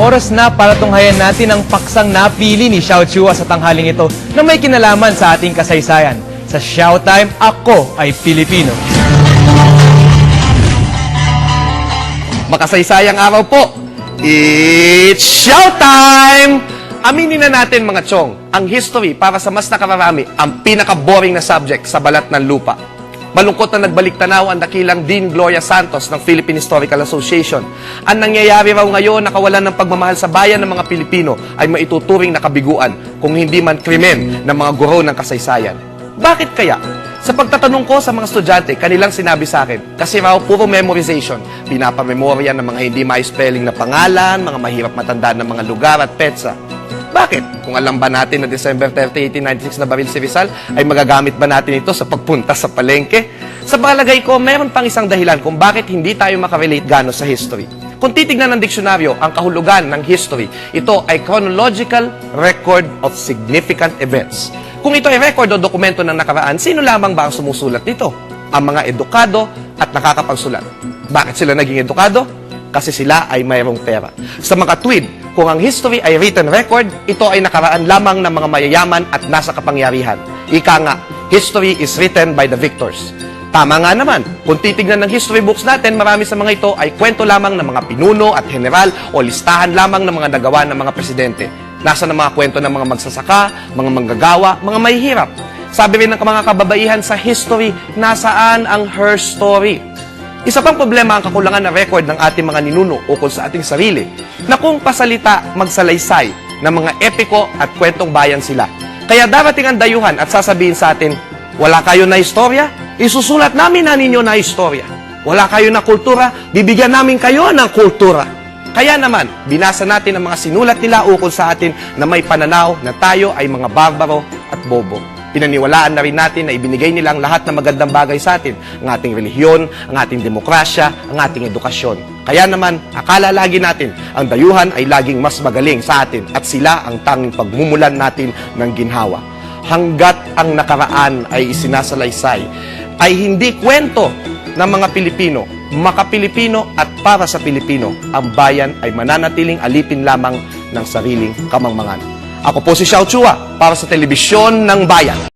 Oras na para tunghayan natin ang paksang napili ni Xiao Chua sa tanghaling ito na may kinalaman sa ating kasaysayan. Sa Showtime, ako ay Pilipino. Makasaysayang araw po. It's showtime! Aminin na natin mga chong, ang history para sa mas nakararami ang pinaka-boring na subject sa balat ng lupa. Malungkot na nagbalik tanaw ang dakilang Dean Gloria Santos ng Philippine Historical Association. Ang nangyayari raw ngayon na kawalan ng pagmamahal sa bayan ng mga Pilipino ay maituturing na kabiguan kung hindi man krimen ng mga guro ng kasaysayan. Bakit kaya? Sa pagtatanong ko sa mga estudyante, kanilang sinabi sa akin, kasi raw puro memorization, pinapamemorya ng mga hindi ma-spelling na pangalan, mga mahirap matandaan ng mga lugar at petsa. Bakit? Kung alam ba natin na December 30, 1896 na baril si Rizal, ay magagamit ba natin ito sa pagpunta sa palengke? Sa palagay ko, meron pang isang dahilan kung bakit hindi tayo makarelate gano sa history. Kung titignan ng diksyonaryo ang kahulugan ng history, ito ay chronological record of significant events. Kung ito ay record o dokumento ng nakaraan, sino lamang ba ang sumusulat nito? Ang mga edukado at nakakapagsulat. Bakit sila naging edukado? Kasi sila ay mayroong pera. Sa mga tweed, kung ang history ay written record, ito ay nakaraan lamang ng mga mayayaman at nasa kapangyarihan. Ika nga, history is written by the victors. Tama nga naman, kung titignan ng history books natin, marami sa mga ito ay kwento lamang ng mga pinuno at general o listahan lamang ng mga nagawa ng mga presidente. Nasa ng mga kwento ng mga magsasaka, mga manggagawa, mga mahihirap. Sabi rin ng mga kababaihan sa history, nasaan ang her story? Isa pang problema ang kakulangan ng record ng ating mga ninuno ukol sa ating sarili, na kung pasalita magsalaysay ng mga epiko at kwentong bayan sila. Kaya darating ang dayuhan at sasabihin sa atin, wala kayo na istorya? Isusulat namin na ninyo na istorya. Wala kayo na kultura? Bibigyan namin kayo ng kultura. Kaya naman, binasa natin ang mga sinulat nila ukol sa atin na may pananaw na tayo ay mga barbaro at bobo. Pinaniwalaan na rin natin na ibinigay nilang lahat ng magandang bagay sa atin, ang ating relihiyon, ang ating demokrasya, ang ating edukasyon. Kaya naman, akala lagi natin, ang dayuhan ay laging mas magaling sa atin at sila ang tanging pagmumulan natin ng ginhawa. Hanggat ang nakaraan ay isinasalaysay, ay hindi kwento ng mga Pilipino, maka-Pilipino at para sa Pilipino, ang bayan ay mananatiling alipin lamang ng sariling kamangmangan. Ako po si Xiao Chua para sa Telebisyon ng Bayan.